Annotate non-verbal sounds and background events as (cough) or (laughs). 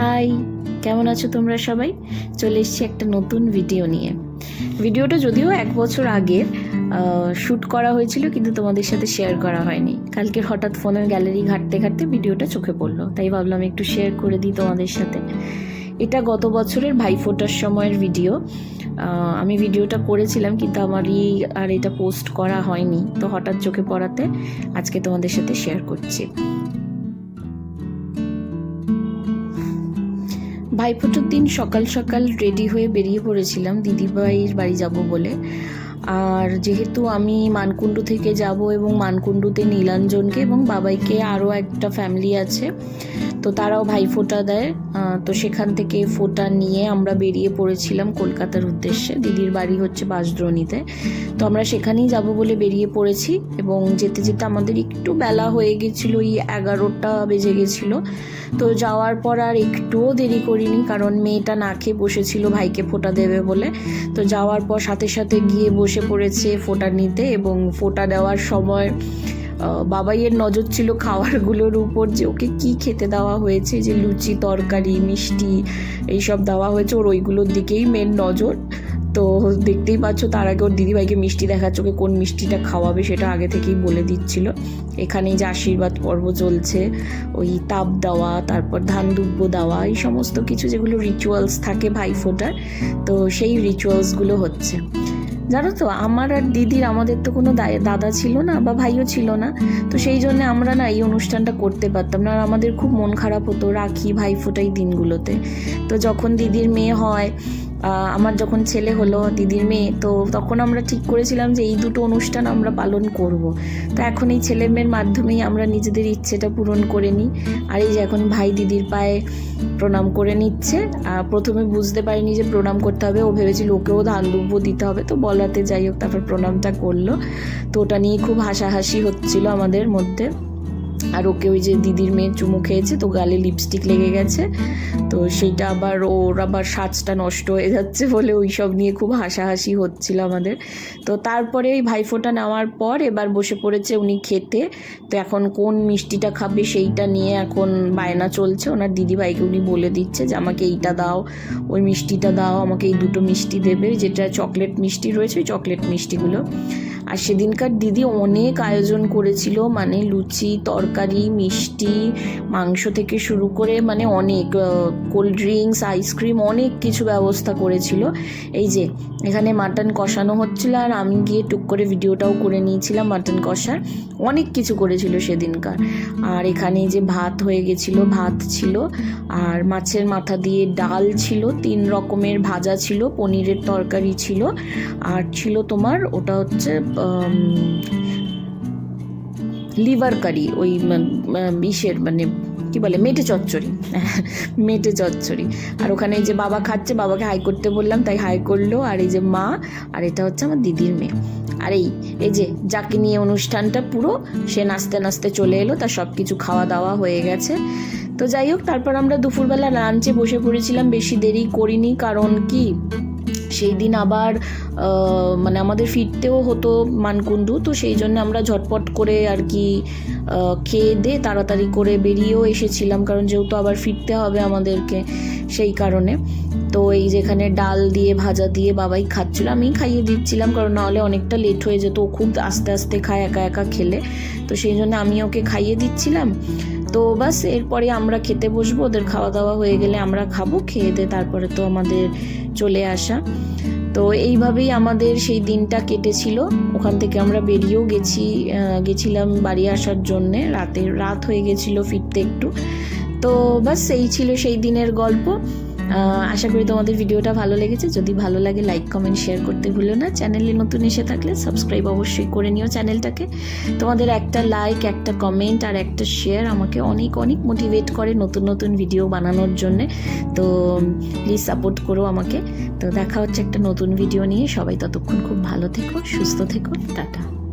High, কেমন আছো তোমরা সবাই? চলে এসছি একটা নতুন ভিডিও নিয়ে। ভিডিওটা যদিও এক বছর আগে শ্যুট করা হয়েছিল, কিন্তু তোমাদের সাথে শেয়ার করা হয়নি। কালকে হঠাৎ ফোনের গ্যালারি ঘাটতে ঘাটতে ভিডিওটা চোখে পড়ল। তাই ভাবলাম একটু শেয়ার করে দিই তোমাদের সাথে। এটা গত বছরের ভাইফোঁটার সময়ের ভিডিও আমি ভিডিওটা করেছিলাম, কিন্তু আমারই আর এটা পোস্ট করা হয়নি। তো হঠাৎ চোখে পড়াতে আজকে তোমাদের সাথে শেয়ার করছি। ভাইফোঁটার দিন সকাল সকাল রেডি হয়ে বেরিয়ে পড়েছিলাম, দিদিভাইয়ের বাড়ি যাব বলে। আর যেহেতু আমি মানকুণ্ডু থেকে যাব এবং মানকুণ্ডুতে নীলাঞ্জনকে এবং বাবাইকে আরও একটা ফ্যামিলি আছে তো তারাও ভাই ভাইফোঁটা দেয়। তো সেখান থেকে ফোঁটা নিয়ে আমরা বেরিয়ে পড়েছিলাম কলকাতার উদ্দেশ্যে। দিদির বাড়ি হচ্ছে বাঁশদ্রোণীতে তো আমরা সেখানেই যাব বলে বেরিয়ে পড়েছি এবং যেতে যেতে আমাদের একটু বেলা হয়ে গেছিল এই এগারোটা বেজে গেছিল। তো যাওয়ার পর আর একটুও দেরি করিনি কারণ মেয়েটা না খেয়ে বসেছিল ভাইকে ফোঁটা দেবে বলে। তো যাওয়ার পর সাথে সাথে গিয়ে বসে পড়েছে ফোঁটা নিতে এবং ফোঁটা দেওয়ার সময় বাবাইয়ের নজর ছিল খাবারগুলোর উপর যে ওকে কি খেতে দেওয়া হয়েছে, যে লুচি, তরকারি, মিষ্টি এইসব দেওয়া হয়েছে, ওর ওইগুলোর দিকেই মেন নজর। তো দেখতেই পাচ্ছ তার আগে ওর দিদিভাইকে মিষ্টি দেখাচ্ছে, ওকে কোন মিষ্টিটা খাওয়াবে সেটা আগে থেকেই বলে দিচ্ছিল। এখানেই যে আশীর্বাদ পর্ব চলছে, ওই তাপ দেওয়া, তারপর ধান দুব্য দেওয়া, এই সমস্ত কিছু যেগুলো রিচুয়ালস থাকে ভাইফোঁটার, তো সেই রিচুয়ালসগুলো হচ্ছে। জানো তো, আমার আর দিদির, আমাদের তো কোনো দাদা ছিল না বা ভাইও ছিল না, তো সেই জন্য আমরা না এই অনুষ্ঠানটা করতে পারতাম না। আর আমাদের খুব মন খারাপ হতো, রাখি ভাইফোঁটা এই দিনগুলোতে। তো যখন দিদির মেয়ে হয় আমার যখন ছেলে হলো দিদির মেয়ে তো তখন আমরা ঠিক করেছিলাম যে এই দুটো অনুষ্ঠান আমরা পালন করব। তো এখন এই ছেলে মেয়ের মাধ্যমেই আমরা নিজেদের ইচ্ছেটা পূরণ করে নিই। আর এই যে এখন ভাই দিদির পায়ে প্রণাম করে নিচ্ছে আহ, প্রথমে বুঝতে পারিনি যে প্রণাম করতে হবে ও ভেবেছিল ওকেও ধান দুব্য দিতে হবে তো বলাতে যাই হোক তারপর প্রণামটা করল। তো ওটা নিয়ে খুব হাসাহাসি হচ্ছিল আমাদের মধ্যে। আর ওকে ওই যে দিদির মেয়ে চুমু খেয়েছে, তো গালে লিপস্টিক লেগে গেছে। তো সেইটা আবার ওর আবার সাজটা নষ্ট হয়ে যাচ্ছে বলে ওই সব নিয়ে খুব হাসাহাসি হচ্ছিল আমাদের। তো তারপরে ওই ভাইফোঁটা নেওয়ার পর এবার বসে পড়েছে উনি খেতে। তো এখন কোন মিষ্টিটা খাবে সেইটা নিয়ে এখন বায়না চলছে। ওনার দিদি ভাইকে উনি বলে দিচ্ছে যে, আমাকে এইটা দাও, ওই মিষ্টিটা দাও, আমাকে এই দুটো মিষ্টি দেবে। যেটা চকলেট মিষ্টি রয়েছে, ওই চকলেট মিষ্টিগুলো। আর সেদিনকার দিদি অনেক আয়োজন করেছিল মানে লুচি, তরকারি মিষ্টি, মাংস থেকে শুরু করে মানে অনেক কোল্ড ড্রিঙ্কস আইসক্রিম অনেক কিছু ব্যবস্থা করেছিল। এই যে, এখানে মাটন কষানো হচ্ছিল আর আমি গিয়ে টুক করে ভিডিওটাও করে নিয়েছিলাম মাটন কষার। অনেক কিছু করেছিল সেদিনকার। আর এখানে যে ভাত হয়ে গেছিল, ভাত ছিল। আর মাছের মাথা দিয়ে ডাল ছিল, তিন রকমের ভাজা ছিল, পনিরের তরকারি ছিল। আর ছিল তোমার, ওটা হচ্ছে লিভার কারি, ওই ইসের মানে কি বলে, মেটে চচ্চড়ি। (laughs) মেটে চচ্চড়ি। আর ওখানে যে বাবা খাচ্ছে, বাবাকে হাই করতে বললাম, তাই হাই করল। আর এই যে মা, আর এটা হচ্ছে আমার দিদির মেয়ে। আর এই এই যে যাকে নিয়ে অনুষ্ঠানটা পুরো, সে নাচতে নাচতে চলে এলো, তার সব কিছু খাওয়া দাওয়া হয়ে গেছে। তো যাই হোক, তারপর আমরা দুপুরবেলা লাঞ্চে বসে পড়েছিলাম, বেশি দেরি করিনি, কারণ কি সেই দিন আবার মানে আমাদের ফিরতেও হতো মানকুণ্ডু, তো সেই জন্য আমরা ঝটপট করে আর কি খেয়ে দে তাড়াতাড়ি করে বেরিয়েও এসেছিলাম, কারণ যেহেতু আবার ফিরতে হবে আমাদেরকে সেই কারণে। তো এই যেখানে ডাল দিয়ে, ভাজা দিয়ে বাবাই খাচ্ছিল আমি খাইয়ে দিচ্ছিলাম, কারণ নাহলে অনেকটা লেট হয়ে যেত, ও খুব আস্তে আস্তে খায়, একা একা খেলে। তো সেই জন্য আমি ওকে খাইয়ে দিচ্ছিলাম। তো বাস এরপরে আমরা খেতে বসবো, ওদের খাওয়া দাওয়া হয়ে গেলে আমরা খাব, খেয়ে দে তারপরে তো আমাদের চলে আসা। তো এইভাবেই আমাদের সেই দিনটা কেটেছিল। ওখান থেকে আমরা বেরিয়েও গেছি গেছিলাম বাড়ি আসার জন্যে। রাতে রাত হয়ে গেছিল ফিরতে একটু। তো বাস এই ছিল সেই দিনের গল্প। আশা করি তোমাদের ভিডিওটা ভালো লেগেছে। যদি ভালো লাগে লাইক কমেন্ট শেয়ার করতে ভুলো না। চ্যানেলে নতুন এসে থাকলে সাবস্ক্রাইব অবশ্যই করে নিও চ্যানেলটাকে তোমাদের একটা লাইক একটা কমেন্ট আর একটা শেয়ার আমাকে অনেক অনেক মোটিভেট করে নতুন নতুন ভিডিও বানানোর জন্যে। তো প্লিজ সাপোর্ট করো আমাকে। তো দেখা হচ্ছে একটা নতুন ভিডিও নিয়ে। সবাই ততক্ষণ খুব ভালো থেকো, সুস্থ থেকো। টাটা।